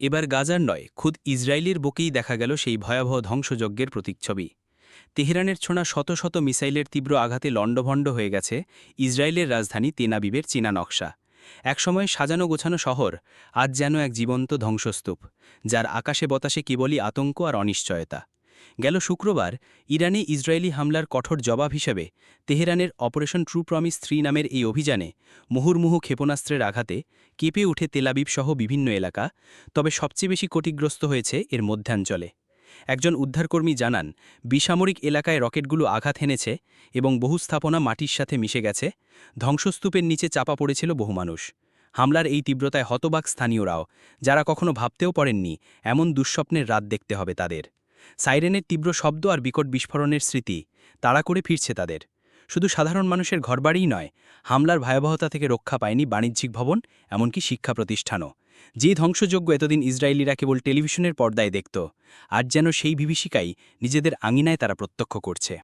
এবার গাজার নয়, খুদ ইসরায়েলের বুকেই দেখা গেল সেই ভয়াবহ ধ্বংসযজ্ঞের প্রতীকছবি তেহরানের ছোঁড়া শত শত মিসাইলের তীব্র আঘাতে লণ্ডভণ্ড হয়ে গেছে ইসরায়েলের রাজধানী তেনাবিবের চীনা নকশা। একসময় সাজানো গোছানো শহর আজ যেন এক জীবন্ত ধ্বংসস্তূপ, যার আকাশে বতাসে কেবলই আতঙ্ক আর অনিশ্চয়তা। গেল শুক্রবার ইরানে ইসরায়েলি হামলার কঠোর জবাব হিসেবে তেহরানের অপারেশন ট্রু প্রমিস থ্রি নামের এই অভিযানে মুহুর্মুহু ক্ষেপণাস্ত্রের আঘাতে কেঁপে উঠে তেলাবিব সহ বিভিন্ন এলাকা, তবে সবচেয়ে বেশি ক্ষতিগ্রস্ত হয়েছে এর মধ্যাঞ্চলে। একজন উদ্ধারকর্মী জানান, বিসামরিক এলাকায় রকেটগুলো আঘাত হেনেছে এবং বহু স্থাপনা মাটির সাথে মিশে গেছে, ধ্বংসস্তূপের নিচে চাপা পড়েছিল বহু মানুষ। হামলার এই তীব্রতায় হতবাক স্থানীয়রাও, যারা কখনো ভাবতেও পারেননি, এমন দুঃস্বপ্নের রাত দেখতে হবে তাদের। সাইরেনের তীব্র শব্দ আর বিকট বিস্ফোরণের স্মৃতি তাড়া করে ফিরছে তাদের। শুধু সাধারণ মানুষের ঘরবাড়িই নয়, হামলার ভয়াবহতা থেকে রক্ষা পায়নি বাণিজ্যিক ভবন, এমনকি শিক্ষা প্রতিষ্ঠানও। যে ধ্বংসযোগ্য এতদিন ইসরায়েলিরা কেবল টেলিভিশনের পর্দায় দেখত, আর যেন সেই বিভীষিকাই নিজেদের আঙিনায় তারা প্রত্যক্ষ করছে।